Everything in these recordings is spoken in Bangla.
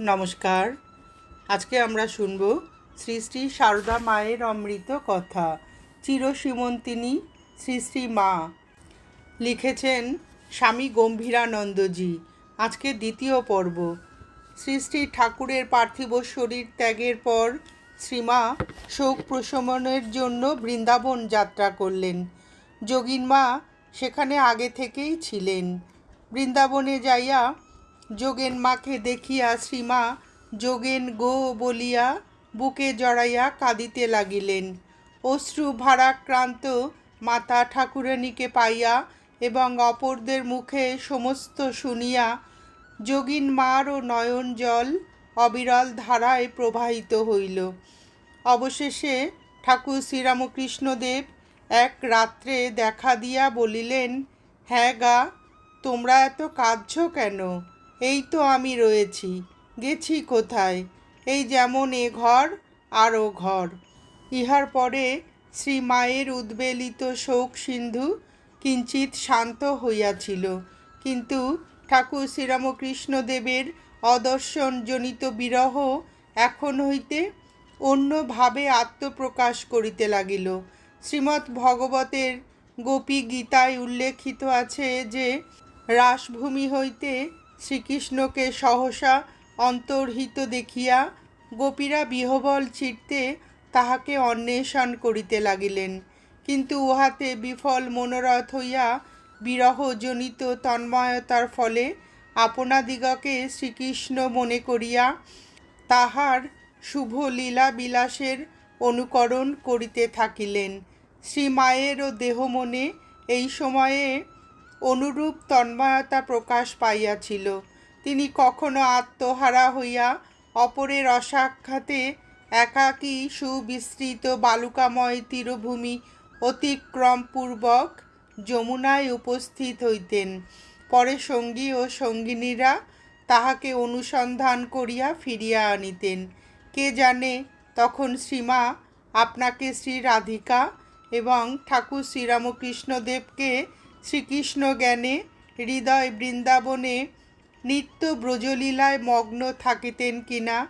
নমস্কার। আজকে আমরা শুনব শ্রী শ্রী সারদা মায়ের অমৃত কথা। চিরসীমন্তিনী শ্রী শ্রী মা। লিখেছেন স্বামী গম্ভীরানন্দজি। আজকে দ্বিতীয় পর্ব। শ্রী শ্রী ঠাকুরের পার্থিব শরীর ত্যাগের পর শ্রীমা শোক প্রশমনের জন্য বৃন্দাবন যাত্রা করলেন। যোগিন মা সেখানে আগে থেকেই ছিলেন। বৃন্দাবনে যাইয়া যোগেন মাকে দেখিয়া শ্রীমা, যোগেন গো বলিয়া বুকে জড়াইয়া কাঁদিতে লাগিলেন। অশ্রু ভারাক্রান্ত মাতা ঠাকুরানীকে পাইয়া এবং অপরদের মুখে সমস্ত শুনিয়া যোগিন মার ও নয়ন জল অবিরল ধারায় প্রবাহিত হইল। অবশেষে ঠাকুর শ্রীরামকৃষ্ণদেব এক রাত্রে দেখা দিয়া বলিলেন হ্যাঁ গা, তোমরা এত কাঁদছ কেন? এই তো আমি রয়েছি। গেছি কোথায়? এই যেমন এ ঘর আর ও ঘর। ইহার পরে শ্রী মায়ের উদ্বেলিত শোক সিন্ধু কিঞ্চিত শান্ত হইয়াছিল। কিন্তু ঠাকুর শ্রীরামকৃষ্ণদেবের অদর্শনজনিত বিরহ এখন হইতে অন্যভাবে আত্মপ্রকাশ করিতে লাগিল। শ্রীমদ্ ভগবতের গোপী গীতায় উল্লেখিত আছে যে, রাসভূমি হইতে শ্রীকৃষ্ণকে সহসা অন্তর্হিত দেখিয়া গোপীরা বিহবল চিরতে তাহাকে অন্বেষণ করিতে লাগিলেন। কিন্তু উহাতে বিফল মনোরথ হইয়া বিরহজনিত তন্ময়তার ফলে আপনাদিগকে শ্রীকৃষ্ণ মনে করিয়া তাহার শুভ লীলা বিলাসের অনুকরণ করিতে থাকিলেন। শ্রীমায়েরও দেহ মনে এই সময়ে অনুরূপ তন্ময়তা প্রকাশ পাইয়াছিল। তিনি কখনো আত্মহারা হইয়া অপরের অসাক্ষাতে একাকী সুবিস্তৃত বালুকাময় তীরভূমি অতিক্রমপূর্বক যমুনায় উপস্থিত হইতেন। পরে সঙ্গী ও সঙ্গিনীরা তাহাকে অনুসন্ধান করিয়া ফিরিয়া আনিতেন। কে জানে, তখন শ্রীমা আপনাকে শ্রী রাধিকা এবং ঠাকুর শ্রীরামকৃষ্ণদেবকে শ্রীকৃষ্ণ জ্ঞানে, হৃদয় বৃন্দাবনে নিত্য ব্রজলীলায় মগ্ন থাকিতেন কিনা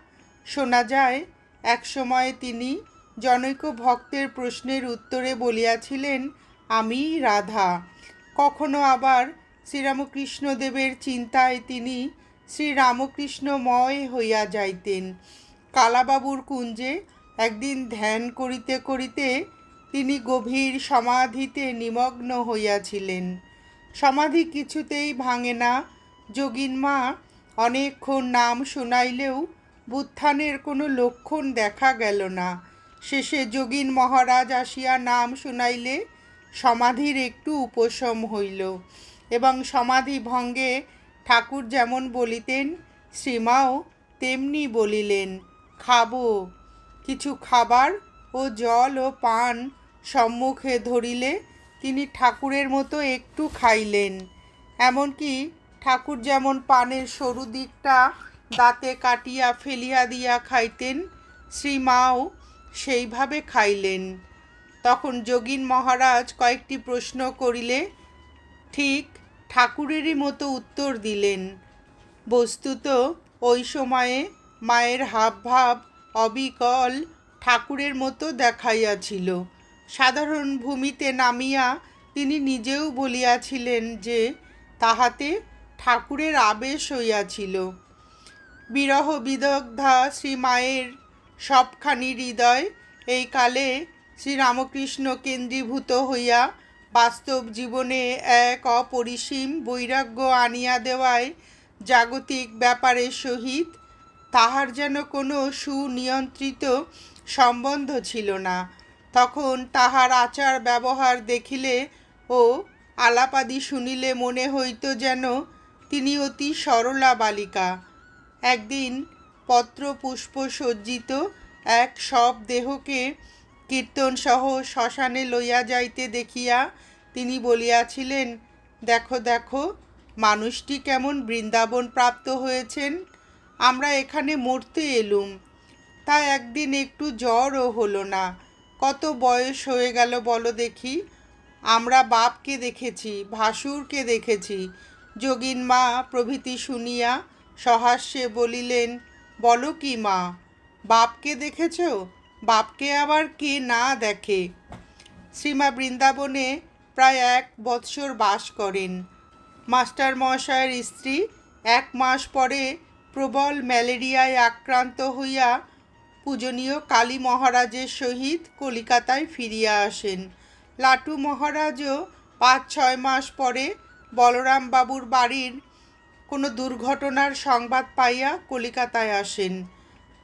শোনা যায়, একসময় তিনি জনৈক ভক্তের প্রশ্নের উত্তরে বলিয়াছিলেন, আমি রাধা। কখনো আবার শ্রীরামকৃষ্ণদেবের চিন্তায় তিনি শ্রীরামকৃষ্ণময় হইয়া যাইতেন। কালাবাবুর কুঞ্জে একদিন ধ্যান করিতে করিতে তিনি গভীর সমাধিতে নিমগ্ন হইয়াছিলেন। সমাধি কিছুতেই ভাঙে না। যোগিন মা অনেকক্ষণ নাম শুনাইলেও বুত্থানের কোনো লক্ষণ দেখা গেল না। শেষে যোগিন মহারাজ আসিয়া নাম শুনাইলে সমাধির একটু উপশম হইল এবং সমাধি ভঙ্গে ঠাকুর যেমন বলিতেন, শ্রীমাও তেমনি বলিলেন, খাব। কিছু খাবার ও জল ও পান সম্মুখে ধরিলে তিনি ঠাকুরের মতো একটু খাইলেন। এমনকি ঠাকুর যেমন পানের সরু দিকটা দাঁতে কাটিয়া ফেলিয়া দিয়া খাইতেন, শ্রীমাও সেইভাবে খাইলেন। তখন যোগিন মহারাজ কয়েকটি প্রশ্ন করিলে ঠিক ঠাকুরেরই মতো উত্তর দিলেন। বস্তুত ওই সময়ে মায়ের হাবভাব অবিকল ঠাকুরের মতো দেখাইয়াছিল। সাধারণ ভূমিতে নামিয়া তিনি নিজেও বলিয়াছিলেন যে তাহাতে ঠাকুরের আবেশ হইয়াছিল। বিরহ বিদগ্ধা শ্রীমায়ের সবখানি হৃদয়, এই কালে শ্রীরামকৃষ্ণ কেন্দ্রীভূত হইয়া বাস্তব জীবনে এক অপরিসীম বৈরাগ্য আনিয়া দেওয়ায় জাগতিক ব্যাপারের সহিত তাহার যেন কোনো সুনিয়ন্ত্রিত সম্বন্ধ ছিল না। তখন তাহার আচার ব্যবহার দেখিলে ও আলাপাদি শুনিলে মনে হইত যেন তিনি অতি সরলা বালিকা। একদিন পত্র পুষ্প সজ্জিত এক সব দেহকে কীর্তনসহ শ্মশানে লইয়া যাইতে দেখিয়া তিনি বলিয়াছিলেন, দেখো দেখো, মানুষটি কেমন বৃন্দাবন প্রাপ্ত হয়েছেন, আমরা এখানে মরতে এলুম। তা একদিন একটু জ্বরও হলো না। কত বয়স হয়ে গেল বলো দেখি। আমরা বাপকে দেখেছি, ভাসুরকে দেখেছি। যোগিন মা প্রভৃতি শুনিয়া সহাস্যে বলিলেন, বলো কি মা, বাপকে দেখেছ? বাপকে আবার কে না দেখে? শ্রীমা বৃন্দাবনে প্রায় এক বৎসর বাস করেন। মাস্টার মহাশয়ের স্ত্রী এক মাস পরে প্রবল ম্যালেরিয়ায় আক্রান্ত হইয়া পূজনীয় কালী মহারাজের সহিত কলিকাতায় ফিরিয়া আসেন। লাটু মহারাজও পাঁচ ছয় মাস পরে বলরাম বাবুর বাড়ির কোনো দুর্ঘটনার সংবাদ পাইয়া কলিকাতায় আসেন।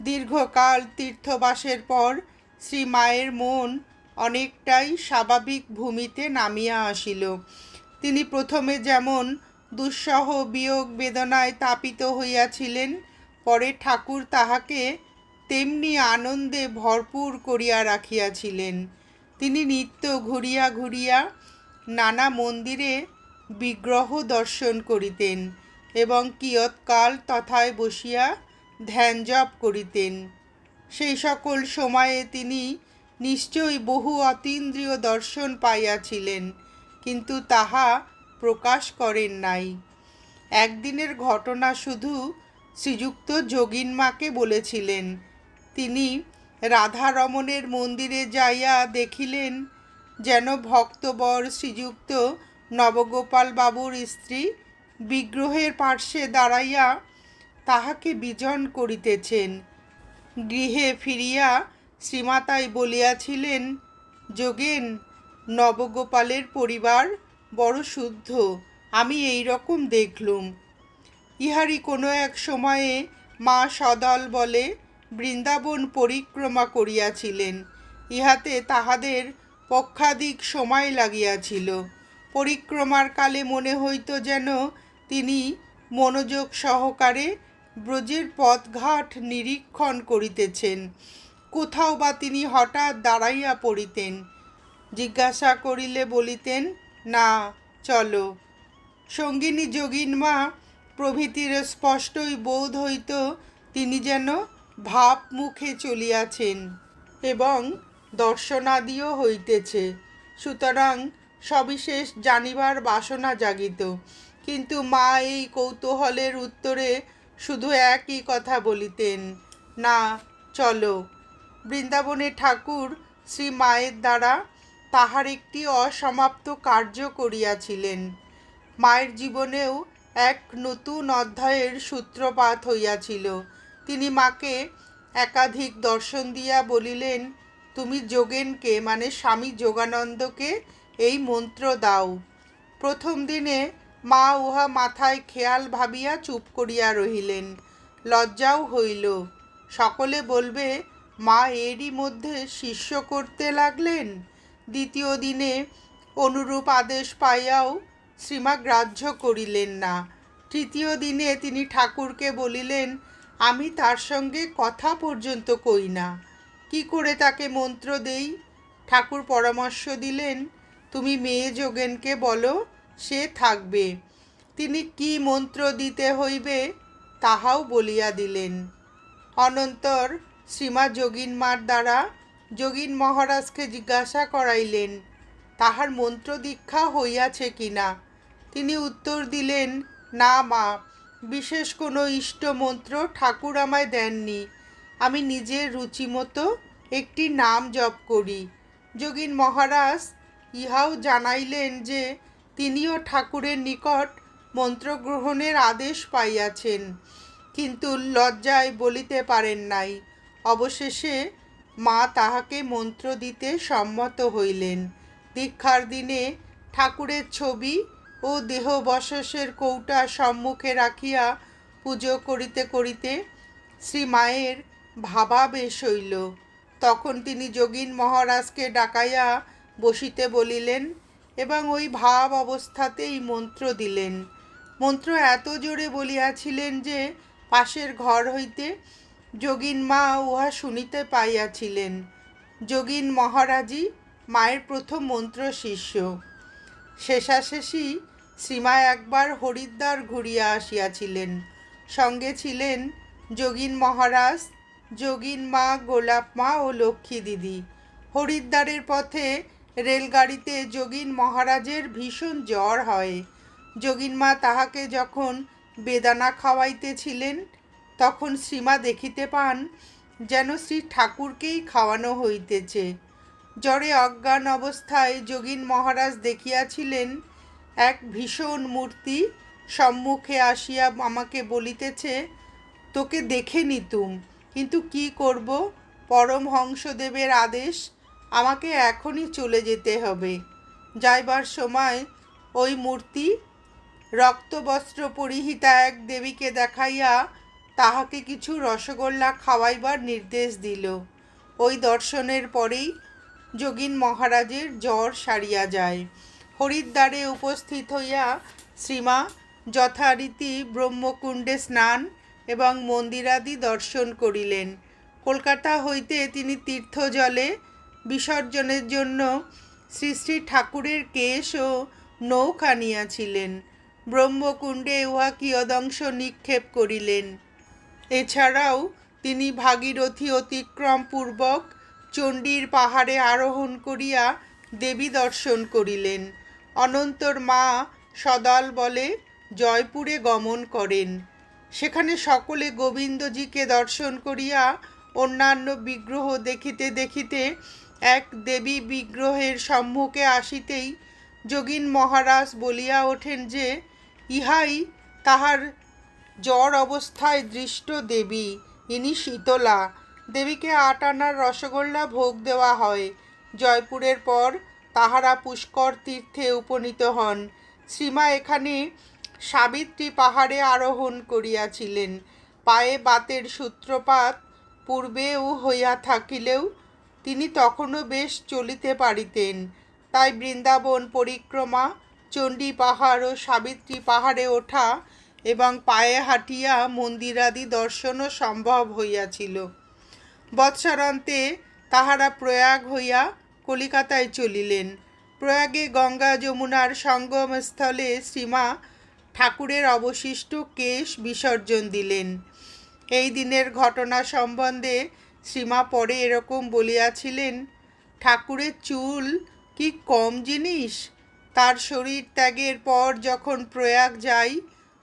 দীর্ঘকাল তীর্থবাসের পর শ্রী মায়ের মন অনেকটাই স্বাভাবিক ভূমিতে নামিয়া আসিল। তিনি প্রথমে যেমন দুঃসহ বিয়োগ বেদনায় তাপিত হইয়াছিলেন, পরে ঠাকুর তাহাকে তেমনি আনন্দে ভরপুর করিয়া রাখিয়াছিলেন। তিনি নিত্য ঘুরিয়া ঘুরিয়া নানা মন্দিরে বিগ্রহ দর্শন করিতেন এবং কিয়ৎকাল তথায় বসিয়া ধ্যান জপ করিতেন। সেই সকল সময়ে তিনি নিশ্চয়ই বহু অতীন্দ্রিয় দর্শন পাইয়াছিলেন, কিন্তু তাহা প্রকাশ করেন নাই। একদিনের ঘটনা শুধু শ্রীযুক্ত যোগিনমাকে বলেছিলেন তিনি রাধারমণের মন্দিরে যাইয়া দেখিলেন যেন ভক্তবর শ্রীযুক্ত নবগোপাল বাবুর স্ত্রী বিগ্রহের পার্শ্বে দাঁড়াইয়া তাহাকে বিজন করিতেছেন। গৃহে ফিরিয়া শ্রীমাতাই বলিয়াছিলেন, যোগেন, নবগোপালের পরিবার বড় শুদ্ধ, আমি এই রকম দেখলুম। ইহারই কোনো এক সময়ে মা সদল বলে বৃন্দাবন পরিক্রমা করিয়াছিলেন। ইহাতে তাহাদের পক্ষাধিক সময় লাগিয়াছিল। পরিক্রমার কালে মনে হইত যেন তিনি মনোযোগ সহকারে ব্রজের পথঘাট নিরীক্ষণ করিতেছেন। কোথাও বা তিনি হঠাৎ দাঁড়াইয়া পড়িতেন। জিজ্ঞাসা করিলে বলিতেন, না, চলো। সঙ্গিনী যোগিনমা প্রভৃতির স্পষ্টই বোধ হইত তিনি যেন ভাব মুখে চলিয়াছেন এবং দর্শনাদিও হইতেছে। সুতরাং সবিশেষ জানিবার বাসনা জাগিত। কিন্তু মা এই কৌতূহলের উত্তরে শুধু একই কথা বলিতেন, না, চলো। বৃন্দাবনে ঠাকুর শ্রী মায়ের দ্বারা তাহার একটি অসমাপ্ত কার্য করিয়াছিলেন। মায়ের জীবনেও এক নতুন অধ্যায়ের সূত্রপাত হইয়াছিল। তিনি মাকে একাধিক দর্শন দিয়া বলিলেন, তুমি যোগেনকে মানে স্বামী যোগানন্দকে, এই মন্ত্র দাও। প্রথম দিনে মা উহা মাথায় খেয়াল ভাবিয়া চুপ করিয়া রহিলেন। লজ্জাও হইল। সকলে বলবে, মা এরই মধ্যে শিষ্য করতে লাগলেন? দ্বিতীয় দিনে অনুরূপ আদেশ পাইয়াও শ্রীমা গ্রাহ্য করিলেন না। তৃতীয় দিনে তিনি ঠাকুরকে বলিলেন আমি তার সঙ্গে কথা পর্যন্ত কই না। কি করে তাকে মন্ত্র দেই? ঠাকুর পরামর্শ দিলেন, তুমি মেয়ে যোগেনকে বলো, সে থাকবে। তিনি কি মন্ত্র দিতে হইবে তাহাও বলিয়া দিলেন। অনন্তর শ্রীমা যোগিনমার দ্বারা যোগিন মহারাজকে জিজ্ঞাসা করাইলেন, তাহার মন্ত্র দীক্ষা হইয়াছে কিনা? তিনি উত্তর দিলেন, না মা বিশেষ কোনো ইষ্ট মন্ত্র ঠাকুর আমায় দেননি। আমি নিজের রুচিমতো একটি নাম জপ করি। যোগিন মহারাজ ইহাও জানাইলেন যে তিনিও ঠাকুরের নিকট মন্ত্রগ্রহণের আদেশ পাইয়াছেন, কিন্তু লজ্জায় বলিতে পারেন নাই। অবশেষে মা তাহাকে মন্ত্র দিতে সম্মত হইলেন। দীক্ষার দিনে ঠাকুরের ছবি ও দেহবশেষের কৌটা সম্মুখে রাখিয়া পুজো করিতে করিতে শ্রী মায়ের ভাবাবেশ হইল। তখন তিনি যোগিন মহারাজকে ডাকাইয়া বসিতে বলিলেন এবং ওই ভাব অবস্থাতেই মন্ত্র দিলেন। মন্ত্র এত জোরে বলিয়াছিলেন যে পাশের ঘর হইতে যোগিন মা উহা শুনিতে পাইয়াছিলেন। যোগিন মহারাজই মায়ের প্রথম মন্ত্র শিষ্য শেষাশেষি শ্রীমা একবার হরিদ্বার ঘুরিয়া আসিয়াছিলেন। সঙ্গে ছিলেন যোগিন মহারাজ, যোগিন মা, গোলাপ মা ও লক্ষ্মী দিদি। হরিদ্বারের পথে রেলগাড়িতে যোগিন মহারাজের ভীষণ জ্বর হয়। যোগিন মা তাহাকে যখন বেদানা খাওয়াইতেছিলেন, তখন শ্রীমা দেখিতে পান যেন শ্রী ঠাকুরকেই খাওয়ানো হইতেছে। জ্বরে অজ্ঞান অবস্থায় যোগীন মহারাজ দেখিয়াছিলেন এক ভীষণ মূর্তি সম্মুখে আসিয়া আমাকে বলিতেছে, তোকে দেখে নিতুম কিন্তু কি করব? পরমহংসদেবের আদেশ, আমাকে এখনই চলে যেতে হবে। যাইবার সময় ওই মূর্তি রক্তবস্ত্র পরিহিতা এক দেবীকে দেখাইয়া তাহাকে কিছু রসগোল্লা খাওয়াইবার নির্দেশ দিল। ওই দর্শনের পরেই যোগীন মহারাজের জ্বর সারিয়া যায়। হরিদ্বারে উপস্থিত হইয়া শ্রীমা যথারীতি ব্রহ্মকুণ্ডে স্নান এবং মন্দিরাদি দর্শন করিলেন। কলকাতা হইতে তিনি তীর্থজলে বিসর্জনের জন্য শ্রী শ্রী ঠাকুরের কেশ ও নৌকা নিয়াছিলেন ব্রহ্মকুণ্ডে উহা কিয়দংশ নিক্ষেপ করিলেন। এছাড়াও তিনি ভাগীরথী অতিক্রম পূর্বক চণ্ডীর পাহাড়ে আরোহণ করিয়া দেবী দর্শন করিলেন। অনন্তর মা সদল বলে জয়পুরে গমন করেন। সেখানে সকলে গোবিন্দজিকে দর্শন করিয়া অন্যান্য বিগ্রহ দেখিতে দেখিতে এক দেবী বিগ্রহের সম্মুখে আসিতেই যোগীন মহারাজ বলিয়া ওঠেন যে, ইহাই তাহার জ্বর অবস্থায় দৃষ্ট দেবী, ইনি শীতলা। দেবীকে আট আনার রসগোল্লা ভোগ দেওয়া হয়। জয়পুরের পর তাহারা পুষ্কর তীর্থে উপনীত হন। শ্রীমা এখানে সাবিত্রী পাহাড়ে আরোহণ করিয়াছিলেন। পায়ে বাতের সূত্রপাত পূর্বেও হইয়া থাকিলেও তিনি তখনও বেশ চলিতে পারিতেন। তাই বৃন্দাবন পরিক্রমা, চণ্ডী পাহাড় ও সাবিত্রী পাহাড়ে ওঠা এবং পায়ে হাঁটিয়া মন্দিরাদি দর্শনও সম্ভব হইয়াছিল। বৎসরান্তে তাহারা প্রয়াগ হইয়া কলিকাতায় চলিলেন। প্রয়াগে গঙ্গা যমুনার সঙ্গমস্থলে শ্রীমা ঠাকুরের অবশিষ্ট কেশ বিসর্জন দিলেন। এই দিনের ঘটনা সম্বন্ধে শ্রীমা পরে এরকম বলিয়াছিলেন, ঠাকুরের চুল কি কম জিনিস? তার শরীর ত্যাগের পর যখন প্রয়াগ যাই,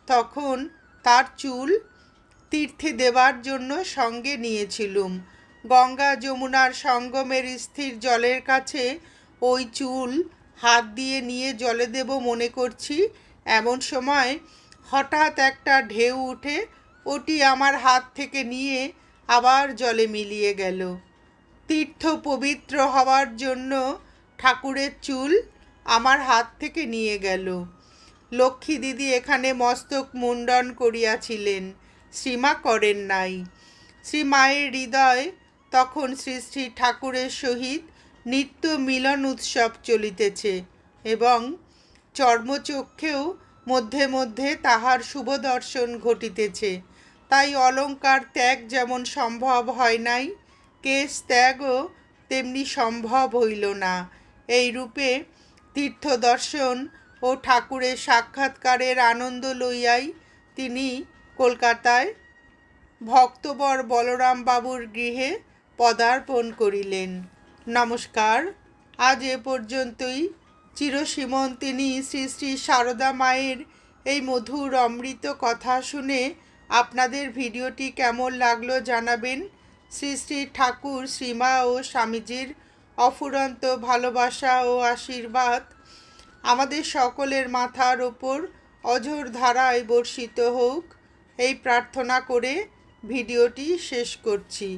তখন তার চুল তীর্থে দেবার জন্য সঙ্গে নিয়েছিলুম। গঙ্গা যমুনার সঙ্গমের স্থির জলের কাছে ওই চুল হাত দিয়ে নিয়ে জলে দেব মনে করছি। এমন সময় হঠাৎ একটা ঢেউ উঠে ওটি আমার হাত থেকে নিয়ে আবার জলে মিলিয়ে গেল। তীর্থ পবিত্র হওয়ার জন্য ঠাকুরের চুল আমার হাত থেকে নিয়ে গেল। লক্ষ্মী দিদি এখানে মস্তক মুন্ডন করিয়াছিলেন। শ্রীমা করেন নাই। শ্রী মায়ের হৃদয় তখন শ্রী শ্রী ঠাকুরের সহিত নিত্য মিলন উৎসব চলিতেছে এবং চর্মচক্ষেও মধ্যে মধ্যে তাহার শুভ দর্শন ঘটিতেছে। তাই অলঙ্কার ত্যাগ যেমন সম্ভব হয় নাই, কেশ ত্যাগও তেমনি সম্ভব হইল না। এই রূপে তীর্থ দর্শন ও ঠাকুরের সাক্ষাৎকারের আনন্দ লইয়াই তিনি কলকাতায় ভক্তবর বলরাম বাবুর গৃহে পদার্পণ করিলেন। নমস্কার, আজ এ পর্যন্তই। চিরসীমন্তিনী শ্রী শ্রী সারদা মায়ের এই মধুর অমৃত কথা শুনে আপনাদের ভিডিওটি কেমন লাগল জানাবেন। শ্রী শ্রী ঠাকুর, শ্রীমা ও স্বামীজির অফুরন্ত ভালোবাসা ও আশীর্বাদ আমাদের সকলের মাথার ওপর অঝোর ধারায় বর্ষিত হোক। এই প্রার্থনা করে ভিডিওটি শেষ করছি।